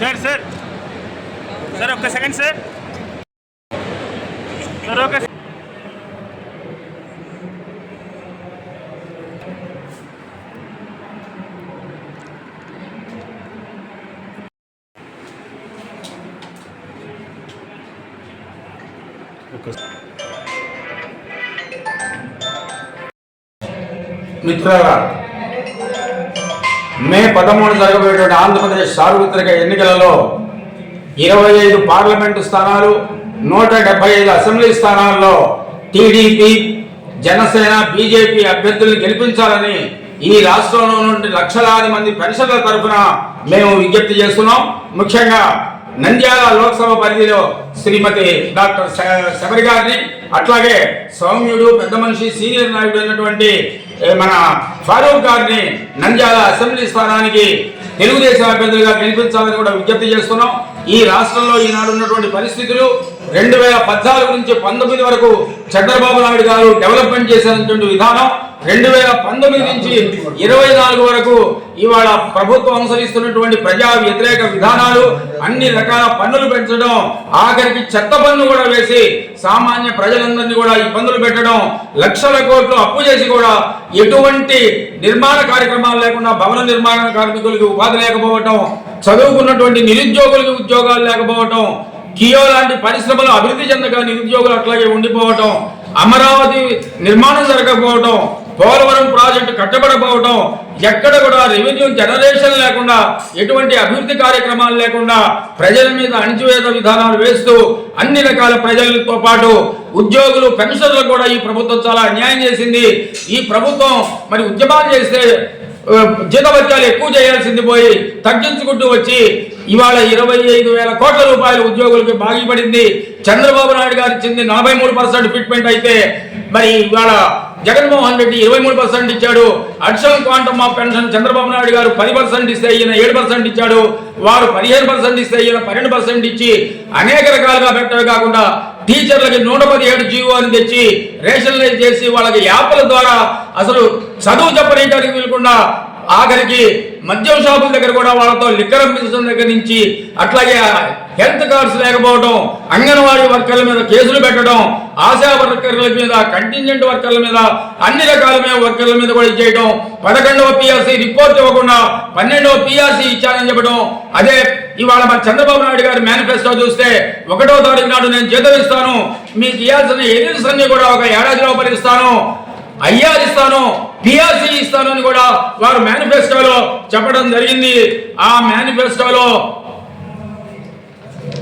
Sir sir sir ఒక్క second sir sir ఒక మిత్రులారా మే పదమూడు జరగబోయేటువంటి ఆంధ్రప్రదేశ్ సార్వత్రిక ఎన్నికలలో ఇరవై ఐదు పార్లమెంటు స్థానాలు నూట డెబ్బై ఐదు అసెంబ్లీ స్థానాల్లో టీడీపీ జనసేన బీజేపీ అభ్యర్థుల్ని గెలిపించాలని ఈ రాష్ట్రంలో నుండి లక్షలాది మంది పెన్షన్ల తరఫున మేము విజ్ఞప్తి చేస్తున్నాం. ముఖ్యంగా నంద్యాల లోక్సభ పరిధిలో శ్రీమతి డాక్టర్ శ- శబరి గారిని అట్లాగే సౌమ్యుడు పెద్ద మనిషి సీనియర్ నాయకుడు అయినటువంటి మన ఫారూక్ గారిని నంద్యాల అసెంబ్లీ స్థానానికి తెలుగుదేశం అభ్యర్థులుగా గెలిపించాలని కూడా విజ్ఞప్తి చేస్తున్నాం. ఈ రాష్ట్రంలో ఈనాడు ఉన్నటువంటి పరిస్థితులు రెండు వేల పద్నాలుగు నుంచి పంతొమ్మిది వరకు చంద్రబాబు నాయుడు గారు డెవలప్మెంట్ చేసినటువంటి విధానం రెండు వేల పంతొమ్మిది నుంచి ఇరవై నాలుగు వరకు ఇవాళ ప్రభుత్వం అనుసరిస్తున్నటువంటి ప్రజా వ్యతిరేక విధానాలు అన్ని రకాల పన్నులు పెంచడం ఆఖరికి చెత్త పన్ను కూడా వేసి సామాన్య ప్రజలందరినీ కూడా ఇబ్బందులు పెట్టడం లక్షల కోట్లు అప్పు చేసి కూడా ఎటువంటి నిర్మాణ కార్యక్రమాలు లేకుండా భవన నిర్మాణ కార్మికులకి ఉపాధి లేకపోవటం చదువుకున్నటువంటి నిరుద్యోగులకి ఉద్యోగాలు లేకపోవటం కియో లాంటి పరిశ్రమలు అభివృద్ధి చెందక నిరుద్యోగులు అట్లాగే ఉండిపోవటం అమరావతి నిర్మాణం జరగకపోవటం పోలవరం ప్రాజెక్టు కట్టబడకపోవటం ఎక్కడ కూడా రెవెన్యూ జనరేషన్ లేకుండా ఎటువంటి అభివృద్ధి కార్యక్రమాలు లేకుండా ప్రజల మీద అణిచివేత విధానాలు వేస్తూ అన్ని రకాల ప్రజలతో పాటు ఉద్యోగులు పెన్షన్లు కూడా ఈ ప్రభుత్వం చాలా అన్యాయం చేసింది. ఈ ప్రభుత్వం మరి ఉద్యమాలు చేస్తే జీతభత్యాలు ఎక్కువ చేయాల్సింది పోయి తగ్గించుకుంటూ వచ్చి ఇవాళ ఇరవై ఐదు వేల కోట్ల రూపాయలు ఉద్యోగులకు బాగిపడింది చంద్రబాబు నాయుడు గారు ఇచ్చింది నలభై మూడు పర్సెంట్ ఫిట్మెంట్ అయితే మరి ఇవాళ జగన్మోహన్ రెడ్డి ఇరవై మూడు పర్సెంట్ ఇచ్చాడు. Additional quantum of pension Chandrababu Naidu garu పది పర్సెంట్ ఇస్తే ఈయన ఏడు పర్సెంట్ ఇచ్చాడు. వారు పదిహేను పర్సెంట్ ఇస్తే ఈయన పన్నెండు పర్సెంట్ ఇచ్చి అనేక రకాలుగా పెట్టడం కాకుండా టీచర్లకి నూట పదిహేడు జీవోని తెచ్చి రేషనలైజ్ చేసి వాళ్ళకి యాప్ల ద్వారా అసలు చదువు చెప్పనీయడానికి వీలకుండా ఆఖరికి మద్యం షాపుల దగ్గర కూడా వాళ్ళతో లిక్కర్ అమ్మించడం దగ్గర నుంచి అట్లాగే హెల్త్ కార్డ్స్ లేకపోవడం అంగన్వాడీ వర్కర్ల మీద కేసులు పెట్టడం ఆశా వర్కర్ల మీద కంటింజెంట్ వర్కర్ల మీద అన్ని రకాల వర్కర్ల మీద కూడా ఇచ్చేయడం పదకొండవ పిఆర్సీ రిపోర్ట్ ఇవ్వకుండా పన్నెండవ పిఆర్సీ ఇచ్చానని చెప్పడం అదే ఇవాళ మన చంద్రబాబు నాయుడు గారి మేనిఫెస్టో చూస్తే ఒకటో తారీఖు నాడు నేను జీతం ఇస్తాను మీకు ఇవ్వాల్సిన ఎయిర్స్ అన్ని కూడా ఒక ఏడాది లోపల ఇస్తాను ఐఆర్ ఇస్తాను పిఆర్సీ ఇస్తాను అని కూడా వారు మేనిఫెస్టోలో చెప్పడం జరిగింది. ఆ మేనిఫెస్టోలో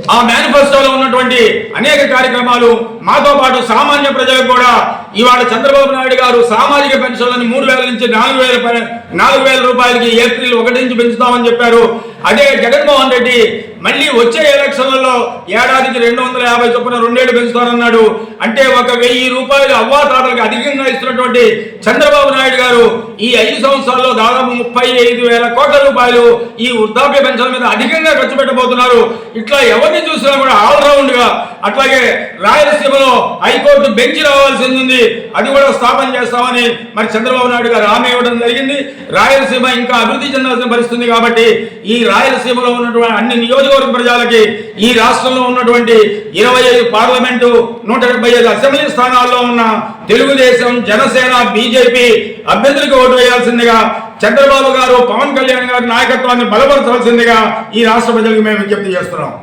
ఆ మేనిఫెస్టోలో ఉన్నటువంటి అనేక కార్యక్రమాలు మాతో పాటు సామాన్య ప్రజలకు కూడా ఇవాళ చంద్రబాబు నాయుడు గారు సామాజిక పెన్షన్లను మూడు వేల నుంచి నాలుగు వేల నాలుగు వేల రూపాయలకి ఏప్రిల్ ఒకటి నుంచి పెంచుతామని చెప్పారు. అదే జగన్మోహన్ రెడ్డి మళ్ళీ వచ్చే ఎలక్షన్లలో ఏడాదికి రెండు వందల యాభై చొప్పున రెండేళ్ళు పెంచుతారన్నాడు. అంటే ఒక వెయ్యి రూపాయలు అవ్వాతాతలకు అధికంగా ఇస్తున్నటువంటి చంద్రబాబు నాయుడు గారు ఈ ఐదు సంవత్సరాల్లో దాదాపు ముప్పై ఐదు వేల కోట్ల రూపాయలు ఈ వృద్ధాప్య పెన్షన్ మీద అధికంగా ఖర్చు పెట్టబోతున్నారు. ఇట్లా ఎవరిని చూసినా కూడా ఆల్రౌండ్గా అట్లాగే రాయలసీమలో హైకోర్టు బెంచ్ రావాల్సింది ఉంది అది కూడా స్థాపన చేస్తామని మరి చంద్రబాబు నాయుడు గారు హామీ ఇవ్వడం జరిగింది. రాయలసీమ ఇంకా అభివృద్ధి చెందాల్సిన పరిస్థితి కాబట్టి ఈ రాయలసీమలో ఉన్నటువంటి అన్ని నియోజకవర్గ ప్రజలకి ఈ రాష్ట్రంలో ఉన్నటువంటి ఇరవై ఐదు పార్లమెంటు నూట డెబ్బై ఐదు అసెంబ్లీ స్థానాల్లో ఉన్న తెలుగుదేశం జనసేన బీజేపీ అభ్యర్థులకు ఓటు వేయాల్సిందిగా చంద్రబాబు గారు పవన్ కళ్యాణ్ గారి నాయకత్వాన్ని బలపరచవలసిందిగా ఈ రాష్ట్ర ప్రజలకు మేము విజ్ఞప్తి చేస్తున్నాం.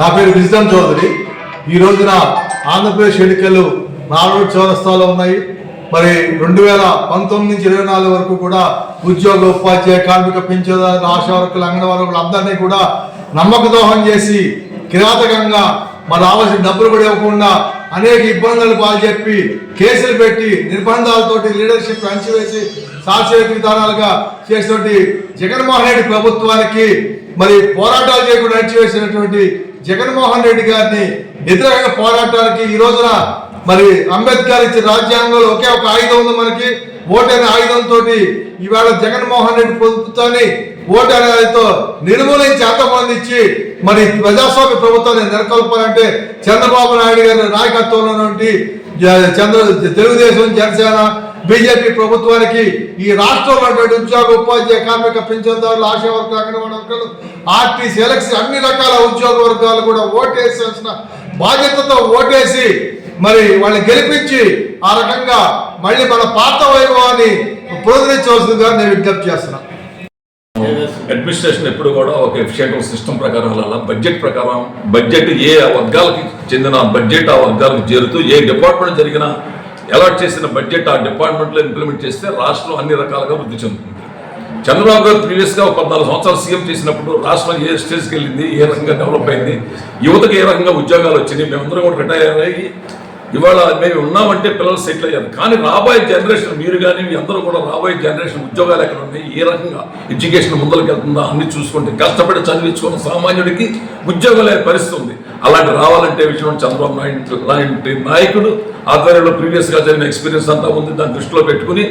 నా పేరు విజయం చౌదరి. ఈ రోజున ఆంధ్రప్రదేశ్ ఎన్నికలు నాలుగు చౌరస్తాలో ఉన్నాయి. మరి రెండు వేల పంతొమ్మిది నుంచి ఇరవై నాలుగు వరకు కూడా ఉద్యోగ ఉపాధ్యాయ కార్మిక పింఛదారులు ఆశా వర్కులు అంగన్వాడీ అందరినీ కూడా నమ్మక దోహం చేసి కిరాతకంగా మరి రావాల్సిన డబ్బులు కూడా ఇవ్వకుండా అనేక ఇబ్బందులు పాలు చెప్పి కేసులు పెట్టి నిర్బంధాలతోటి లీడర్షిప్ అణచివేసి సాంస్కృతిక విధానాలుగా చేసినటువంటి జగన్మోహన్ రెడ్డి ప్రభుత్వానికి మరి పోరాటాలు చేయకుండా అణచివేసినటువంటి జగన్మోహన్ రెడ్డి గారిని వ్యతిరేకంగా పోరాటానికి ఈ రోజున మరి అంబేద్కర్ ఇచ్చిన రాజ్యాంగంలో ఒకే ఒక ఆయుధం ఉంది మనకి. ఓటు అనే ఆయుధంతో ఇవాళ జగన్మోహన్ రెడ్డి ప్రభుత్వాన్ని ఓటు అనే ఆయుధంతో నిర్మూలించి అంతమందించి మరి ప్రజాస్వామ్య ప్రభుత్వాన్ని నెలకొల్పాలంటే చంద్రబాబు నాయుడు గారి నాయకత్వంలో జ- చంద్ర తెలుగుదేశం జనసేన బీజేపీ ప్రభుత్వానికి ఈ రాష్ట్రంలో ఉన్నటువంటి ఉద్యోగ ఉపాధ్యాయ కార్మిక పింఛన్దారులు ఆశా వర్గాలు అంగన్వాడీ వర్గాలు ఆర్టీసీ ఎలక్షన్ అన్ని రకాల ఉద్యోగ వర్గాలు కూడా ఓటేసాల్సిన బాధ్యతతో ఓటేసి మరి వాళ్ళని గెలిపించి ఆ రకంగా మళ్ళీ మన పాత వైభవాన్ని పునరుద్ధరించవలసిందిగా నేను విజ్ఞప్తి చేస్తున్నాను అడ్మినిస్ట్రేషన్ ఎప్పుడు కూడా ఒక ఎఫిషియెంట్ సిస్టమ్ ప్రకారం వెళ్ళాలి? బడ్జెట్ ప్రకారం బడ్జెట్ ఏ వర్గాలకి చెందిన బడ్జెట్ ఆ వర్గాలకు చేరుతూ ఏ డిపార్ట్మెంట్ జరిగినా అలాట్ చేసిన బడ్జెట్ ఆ డిపార్ట్మెంట్లో ఇంప్లిమెంట్ చేస్తే రాష్ట్రం అన్ని రకాలుగా వృద్ధి చెందుతుంది. చంద్రబాబు గారు ప్రీవియస్గా ఒక పద్నాలుగు సంవత్సరాలు సీఎం చేసినప్పుడు రాష్ట్రం ఏ స్టేజ్కి వెళ్ళింది ఏ రకంగా డెవలప్ అయింది యువతకు ఏ రకంగా ఉద్యోగాలు వచ్చినాయి మేమందరం కూడా రిటైర్ అయ్యి ఇవాళ మేము ఉన్నామంటే పిల్లలు సెటిల్ అయ్యారు. కానీ రాబోయే జనరేషన్ మీరు కానీ మీ అందరూ కూడా రాబోయే జనరేషన్ ఉద్యోగాలు ఎక్కడ ఉన్నాయి? ఏ రకంగా ఎడ్యుకేషన్ ముందరికి వెళ్తుందా? అన్ని చూసుకుంటే కష్టపడి చదివించుకున్న సామాన్యుడికి ఉద్యోగం లేని పరిస్థితి ఉంది. అలాంటి రావాలంటే విషయం చంద్రబాబు నాయుడు లాంటి నాయకుడు ఆధ్వర్యంలో ప్రీవియస్గా జరిగిన ఎక్స్పీరియన్స్ అంతా ఉంది. దాన్ని దృష్టిలో పెట్టుకుని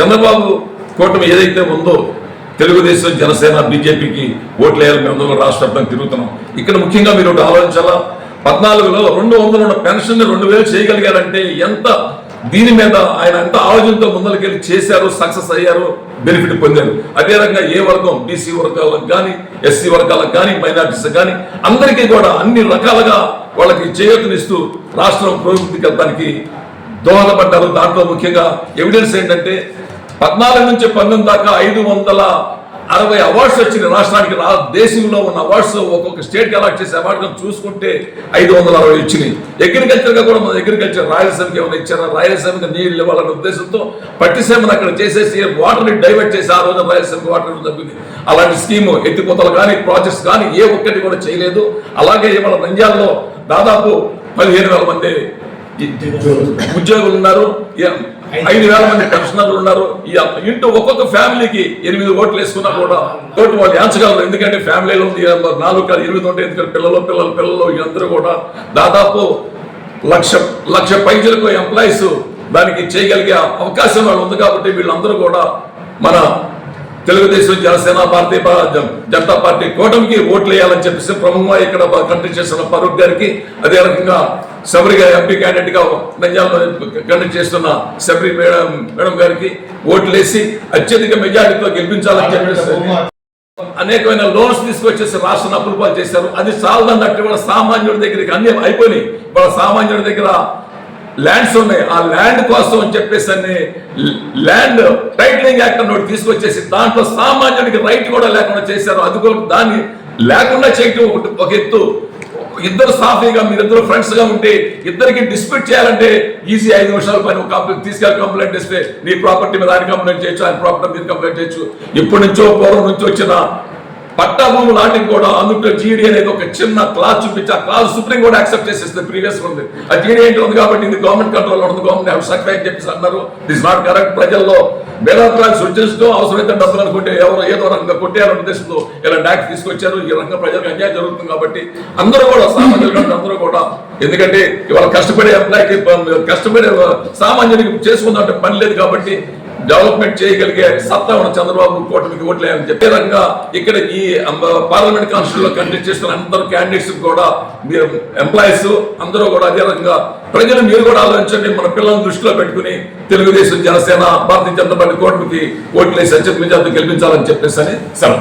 చంద్రబాబు కూటమి ఏదైతే ఉందో తెలుగుదేశం జనసేన బీజేపీకి ఓట్లు వేయాలి మేము అందరం రాష్ట్ర వ్యాప్తంగా తిరుగుతున్నాం. ఇక్కడ ముఖ్యంగా మీరు ఒకటి ఆలోచించాలా? పద్నాలుగులో రెండు వందల ఉన్న పెన్షన్ రెండు వేలు చేయగలిగారంటే ఎంత? దీని మీద ఆయన ఎంత ఆలోచనతో ముందరికెళ్ళి చేశారు సక్సెస్ అయ్యారు బెనిఫిట్ పొందారు. అదే రకంగా ఏ వర్గం? బీసీ వర్గాలకు కానీ ఎస్సీ వర్గాలకు కానీ మైనార్టీస్ కానీ అందరికీ కూడా అన్ని రకాలుగా వాళ్ళకి చేయూతనిస్తూ రాష్ట్రం పురోగతికి వెళ్ళడానికి దోహదపడ్డారు. దాంట్లో ముఖ్యంగా ఎవిడెన్స్ ఏంటంటే పద్నాలుగు నుంచి పంతొమ్మిది దాకా ఐదు వందల అరవై అవార్డ్స్ వచ్చినాయి రాష్ట్రానికి రా దేశంలో ఉన్న అవార్డ్స్ ఒక్కొక్క స్టేట్కి అలాట్ చేసే అవార్డు చూసుకుంటే ఐదు వందల అరవై వచ్చినాయి. అగ్రికల్చర్గా కూడా మన అగ్రికల్చర్ రాయలసీమకి ఏమైనా ఇచ్చారా? రాయలసీమకి నీళ్ళు ఇవ్వాలనే ఉద్దేశంతో పట్టిసీమను అక్కడ చేసేసి వాటర్ని డైవర్ట్ చేసి ఆ రోజు రాయలసీమకి వాటర్ తగ్గింది అలాంటి స్కీము ఎత్తిపోతలు కానీ ప్రాజెక్ట్స్ కానీ ఏ ఒక్కటి కూడా చేయలేదు. అలాగే ఇవాళ నంద్యాలలో దాదాపు పదిహేను వేల మంది ఉద్యోగులు ఉన్నారు. ఐదు వేల మంది పెన్షనర్లు ఉన్నారు. ఈ ఇంటూ ఒక్కొక్క ఫ్యామిలీకి ఎనిమిది ఓట్లు వేసుకున్నా కూడా ఓటు వాళ్ళు ఎంచగలరు ఎందుకంటే ఫ్యామిలీలో ఉంది. నాలుగు కాదు ఎనిమిది ఉంటాయి ఎందుకంటే పిల్లలు పిల్లలు పిల్లలు వీళ్ళందరూ కూడా దాదాపు లక్ష లక్ష పైజలకు ఎంప్లాయీస్ దానికి చేయగలిగే అవకాశం వాళ్ళు ఉంది కాబట్టి వీళ్ళందరూ కూడా మన తెలుగుదేశం జనసేన భారతీయ జనతా పార్టీ కూటమికి ఓట్లు వేయాలని చెప్పేసి ప్రముఖంగా ఇక్కడ కంటెక్ట్ చేస్తున్న ఫరూక్ గారికి అదే రకంగా శబరి ఎంపీ క్యాండిడేట్గా నంద్యాలలో కండక్ట్ చేస్తున్న శబరి మేడం మేడం గారికి ఓట్లు వేసి అత్యధిక మెజారిటీతో గెలిపించాలని చెప్పేసి అనేకమైన లోన్స్ తీసుకొచ్చేసి రాష్ట్రం అప్పులు పాలు చేశారు. అది చాలదన్నట్టు వాళ్ళ సామాన్యుడి దగ్గరికి అన్ని అయిపోయినాయి. వాళ్ళ సామాన్యుడి దగ్గర ల్యాండ్స్ ఉన్నాయి. ఆ ల్యాండ్ కోసం అని చెప్పేసి అన్ని ల్యాండ్ టైటిలింగ్ యాక్ట్ నోటి తీసుకొచ్చేసి దాంట్లో సామాన్యుడికి రైట్ కూడా లేకుండా చేశారు. అది దాన్ని లేకుండా చేయటం ఒకటి- ఒక ఎత్తు. ఇద్దరు సాఫీగా మీరిద్దరు ఫ్రెండ్స్గా ఉంటే ఇద్దరికి డిస్ప్యూట్ చేయాలంటే ఈజీ ఐదు నిమిషాల పైన ఒక కంప్లైంట్ తీసుకెళ్ళి కంప్లైంట్ ఇస్తే నీ ప్రాపర్టీ మీద ఆయన కంప్లైంట్ చేయొచ్చు ఆయన ప్రాపర్టీ మీద కంప్లైంట్ చేయొచ్చు. ఇప్పటి నుంచో పూర్వం నుంచి వచ్చిన పట్టా భూములు లాంటివి కూడా అందులో జీడీ అనేది ఒక చిన్న క్లాస్ చూపించి ఆ క్లాస్ సుప్రీం కోర్టు యాక్సెప్ట్ చేసేస్తుంది ప్రీవియస్ ఉంది ఆ జీడీ ఏంటి ఉంది కాబట్టి ఇది గవర్నమెంట్ కంట్రోల్ ఉంటుంది గవర్నమెంట్ సర్టిఫై అని చెప్పేసి అన్నారు. దిస్ నాట్ కరెక్ట్ ప్రజల్లో భేదాభిప్రాయాలు సృష్టించడం అవసరమైతే డబ్బులు అనుకుంటే ఎవరు ఏదో రంగంగా కొట్టేయాలనే ఉద్దేశంతో ఇలా ట్యాక్స్ తీసుకొచ్చారు. ఈ రంగ ప్రజలకు అన్యాయం జరుగుతుంది కాబట్టి అందరూ కూడా సామాన్యులు అందరూ కూడా. ఎందుకంటే ఇవాళ కష్టపడే ఎంప్లాయ్కి కష్టపడే సామాన్యునికి చేసుకుందంటే పని లేదు కాబట్టి డెవలప్మెంట్ చేయగలిగే సత్తా ఉన్న చంద్రబాబు కూటమికి ఓట్లేమని చెప్పే రకంగా ఇక్కడ ఈ పార్లమెంట్ కాన్స్టిట్యూషన్లో కంటెస్ట్ చేస్తున్న అందరు క్యాండిడేట్స్ కూడా మీరు ఎంప్లాయీస్ అందరూ కూడా అదే రకంగా ప్రజలు మీరు కూడా ఆలోచించండి. మన పిల్లల్ని దృష్టిలో పెట్టుకుని తెలుగుదేశం జనసేన భారతీయ జనతా పార్టీ కూటమికి ఓట్లేసి అత్యంత మెజార్టీ గెలిపించాలని చెప్పేసి అని సెలవు